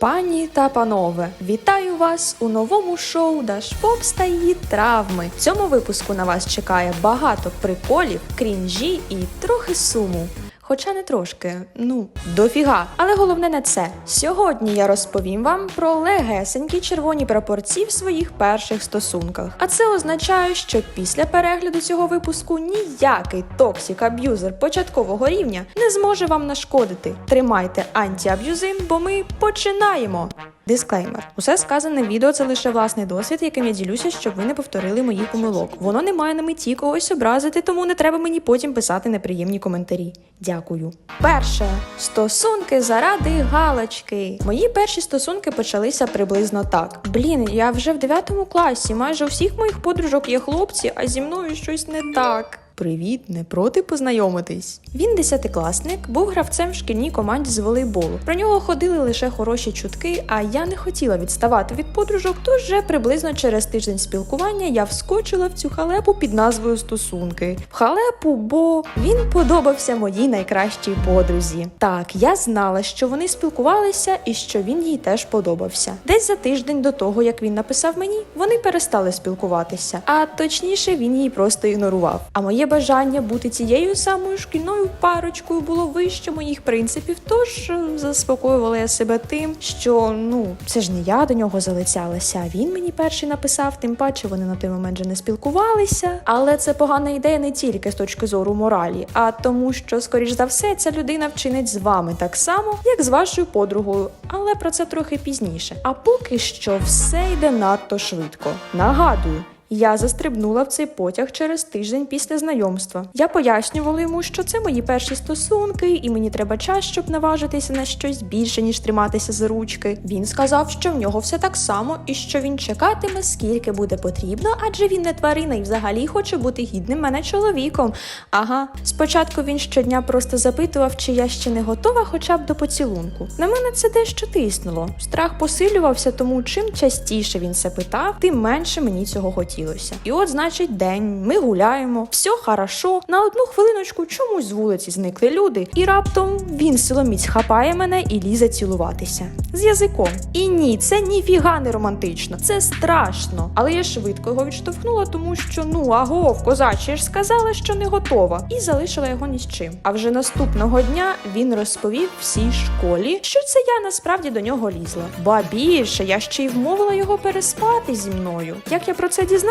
Пані та панове, вітаю вас у новому шоу Даш Попс та її травми. В цьому випуску на вас чекає багато приколів, крінжі і трохи суму. Хоча не трошки, ну дофіга. Але головне не це. Сьогодні я розповім вам про легесенькі червоні прапорці в своїх перших стосунках. А це означає, що після перегляду цього випуску ніякий токсік-аб'юзер початкового рівня не зможе вам нашкодити. Тримайте антіаб'юзин, бо ми починаємо. Дисклеймер: усе сказане відео це лише власний досвід, яким я ділюся, щоб ви не повторили моїх помилок. Воно не має на меті когось образити, тому не треба мені потім писати неприємні коментарі. Дякую. Перше стосунки заради галочки. Мої перші стосунки почалися приблизно так. Блін, я вже в 9 класі. Майже у всіх моїх подружок є хлопці, а зі мною щось не так. Привіт, не проти познайомитись. Він десятикласник, був гравцем в шкільній команді з волейболу. Про нього ходили лише хороші чутки, а я не хотіла відставати від подружок, тож вже приблизно через тиждень спілкування я вскочила в цю халепу під назвою стосунки. В халепу, бо він подобався моїй найкращій подрузі. Так, я знала, що вони спілкувалися і що він їй теж подобався. Десь за тиждень до того, як він написав мені, вони перестали спілкуватися. А точніше, він її просто ігнорував. А моє бажання бути цією самою шкільною парочкою було вище моїх принципів, тож е, заспокоювала я себе тим, що ну це ж не я до нього залицялася, а він мені перший написав, тим паче вони на той момент вже не спілкувалися. Але це погана ідея не тільки з точки зору моралі, а тому, що, скоріш за все, ця людина вчинить з вами так само, як з вашою подругою, але про це трохи пізніше. А поки що все йде надто швидко. Нагадую. Я застрибнула в цей потяг через тиждень після знайомства. Я пояснювала йому, що це мої перші стосунки, і мені треба час, щоб наважитися на щось більше, ніж триматися за ручки. Він сказав, що в нього все так само, і що він чекатиме, скільки буде потрібно, адже він не тварина і взагалі хоче бути гідним мене чоловіком. Ага, спочатку він щодня просто запитував, чи я ще не готова, хоча б до поцілунку. На мене це дещо тиснуло. Страх посилювався, тому чим частіше він це питав, тим менше мені цього хотілося. І от, значить, день, ми гуляємо, все хорошо. На одну хвилиночку чомусь з вулиці зникли люди, і раптом він силоміць хапає мене і лізе цілуватися з язиком. І ні, це ніфіга не романтично, це страшно. Але я швидко його відштовхнула, тому що ну агов, козачі ж сказала, що не готова, і залишила його ні з чим. А вже наступного дня він розповів всій школі, що це я насправді до нього лізла. Ба більше, я ще й вмовила його переспати зі мною. Як я про це дізналася?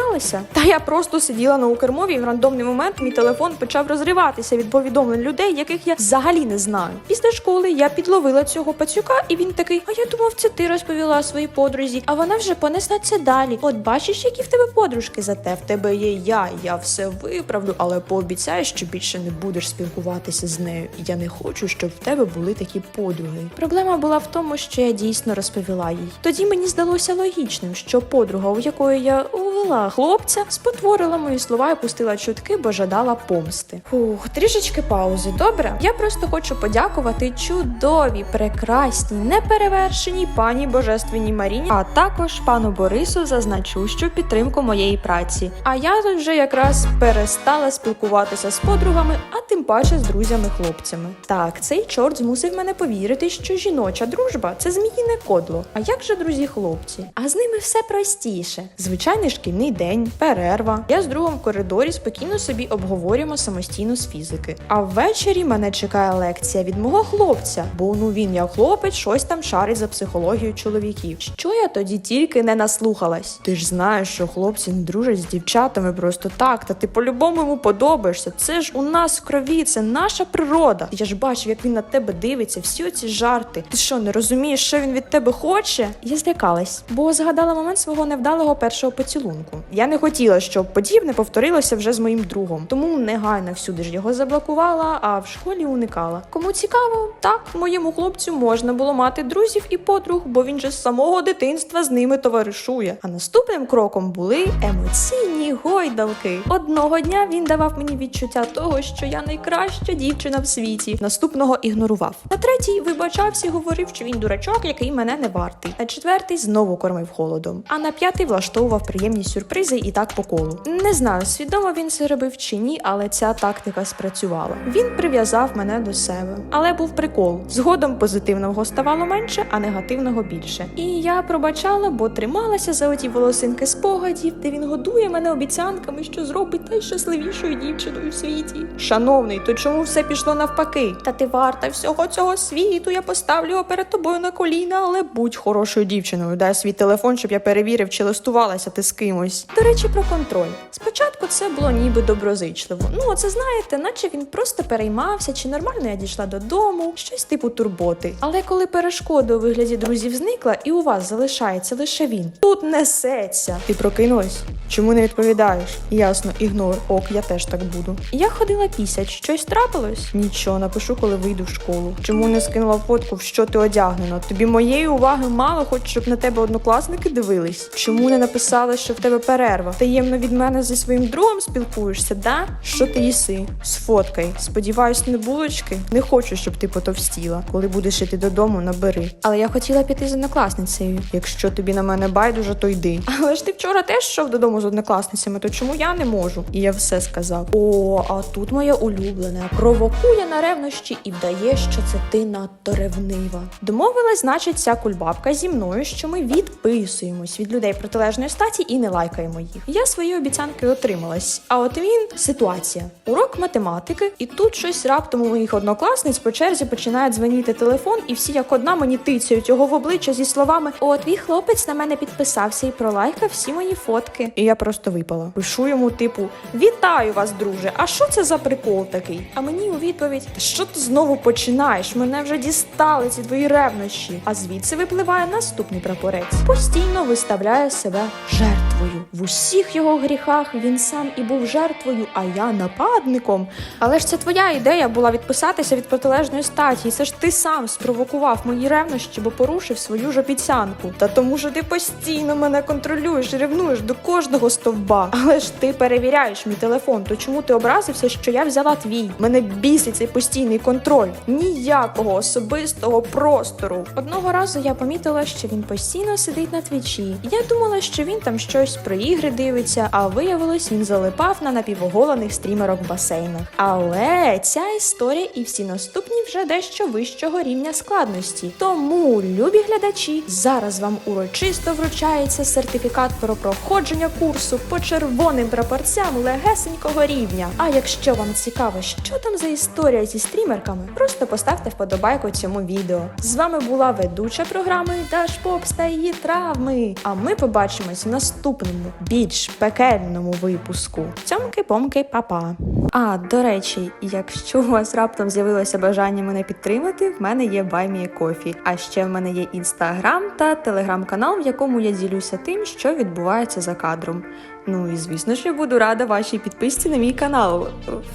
Та я просто сиділа на укрмові, і в рандомний момент мій телефон почав розриватися від повідомлень людей, яких я взагалі не знаю. Після школи я підловила цього пацюка, і він такий: А я думав, це ти розповіла своїй подрузі, а вона вже понесла це далі. От бачиш, які в тебе подружки, зате в тебе є я. Я все виправлю, але пообіцяю, що більше не будеш спілкуватися з нею. Я не хочу, щоб в тебе були такі подруги. Проблема була в тому, що я дійсно розповіла їй. Тоді мені здалося логічним, що подруга, у якої я увела хлопця, спотворила мої слова і пустила чутки, бо жадала помсти. Фух, трішечки паузи. Добре, я просто хочу подякувати чудовій, прекрасній, неперевершеній пані Божественній Маріні, а також пану Борису за значущу підтримку моєї праці. А я тут вже якраз перестала спілкуватися з подругами, а тим паче з друзями-хлопцями. Так, цей чорт змусив мене повірити, що жіноча дружба це зміїне кодло. А як же друзі-хлопці? А з ними все простіше. Звичайний шкільний день, перерва. Я з другом в коридорі спокійно собі обговорюємо самостійно з фізики. А ввечері мене чекає лекція від мого хлопця, бо ну він як хлопець щось там шарить за психологію чоловіків. Що я тоді тільки не наслухалась? Ти ж знаєш, що хлопці не дружать з дівчатами просто так, та ти по-любому йому подобаєшся. Це ж у нас в крові, це наша природа. Я ж бачив, як він на тебе дивиться, всі оці жарти. Ти що, не розумієш, що він від тебе хоче? Я злякалась, бо згадала момент свого невдалого першого поцілунку. Я не хотіла, щоб подібне повторилося вже з моїм другом, тому негайно всюди ж його заблокувала, а в школі уникала. Кому цікаво, так моєму хлопцю можна було мати друзів і подруг, бо він же з самого дитинства з ними товаришує. А наступним кроком були емоційні гойдалки. Одного дня він давав мені відчуття того, що я найкраща дівчина в світі. Наступного ігнорував. На третій вибачався і говорив, що він дурачок, який мене не вартий. На четвертий знову кормив холодом. А на п'ятий влаштовував приємні сюрпризи і так по колу. Не знаю, свідомо він це робив чи ні, але ця тактика спрацювала. Він прив'язав мене до себе. Але був прикол. Згодом позитивного ставало менше, а негативного більше. І я пробачала, бо трималася за оті волосинки спогадів, де він годує мене обіцянками, що зробить найщасливішою дівчиною в світі. Шановний, то чому все пішло навпаки? Та ти варта всього цього світу. Я поставлю його перед тобою на коліна, але будь хорошою дівчиною. Дай свій телефон, щоб я перевірив, чи листувалася ти з кимось. До речі, про контроль. Спочатку це було ніби доброзичливо. Ну, оце знаєте, наче він просто переймався, чи нормально я дійшла додому, щось типу турботи. Але коли перешкода у вигляді друзів зникла, і у вас залишається лише він, тут несеться. Ти прокинулась? Чому не відповідаєш? Ясно, ігнор. Ок, я теж так буду. Я ходила пісять, щось трапилось? Нічого, напишу, коли вийду в школу. Чому не скинула фотку, в що ти одягнена? Тобі моєї уваги мало, хоч щоб на тебе однокласники дивились. Чому не написала, що в тебе перерва? Таємно від мене зі своїм другом спілкуєшся, да? Що ти їси? Сфоткай. Сподіваюсь, не булочки. Не хочу, щоб ти потовстіла. Коли будеш іти додому, набери. Але я хотіла піти з однокласницею. Якщо тобі на мене байдуже, то йди. Але ж ти вчора теж йшов додому з однокласницями, то чому я не можу? І я все сказав. О, а тут моє улюблене провокує на ревнощі і вдає, що це ти надто ревнива. Домовилась, значить, ця кульбабка зі мною, що ми відписуємось від людей протилежної статі і не лайкаємо їх. Я свої обіцянки отрималась. А от він ситуація. Урок математики, і тут щось раптом у моїх однокласниць по черзі починає дзвонити телефон, і всі як одна мені тицяють його в обличчя зі словами: О, твій хлопець на мене підписався і пролайкав всі мої фотки. І я просто випала. Пишу йому, типу: Вітаю вас, друже! А що це за прикол такий? А мені у відповідь: Та що ти знову починаєш? Мене вже дістали ці твої ревнощі. А звідси випливає наступний прапорець. Постійно виставляє себе жертвою. В усіх його гріхах він сам і був жертвою, а я нападником. Але ж це твоя ідея була відписатися від протилежної статі, це ж ти сам спровокував мої ревнощі, бо порушив свою ж обіцянку. Та тому, що ти постійно мене контролюєш і ревнуєш до кожного стовба. Але ж ти перевіряєш мій телефон. То чому ти образився, що я взяла твій? Мене бісить цей постійний контроль. Ніякого особистого простору. Одного разу я помітила, що він постійно сидить на твічі. Я думала, що він там щось про ігри дивиться, а виявилось, він залипав на напівоголених стрімерок басейнах. Але ця історія і всі наступні вже дещо вищого рівня складності. Тому, любі глядачі, зараз вам урочисто вручається сертифікат про проходження курсу по червоним прапорцям легесенького рівня. А якщо вам цікаво, що там за історія зі стрімерками, просто поставте вподобайку цьому відео. З вами була ведуча програми Даш Попс та її травми. А ми побачимось в наступному, більш пекельному випуску. Цьомки-помки, па-па. А до речі, якщо у вас раптом з'явилося бажання мене підтримати, в мене є Баймія Кофі. А ще в мене є інстаграм та телеграм-канал, в якому я ділюся тим, що відбувається за кадром. Ну і звісно ж, я буду рада вашій підписці на мій канал.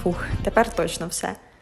Фух, тепер точно все.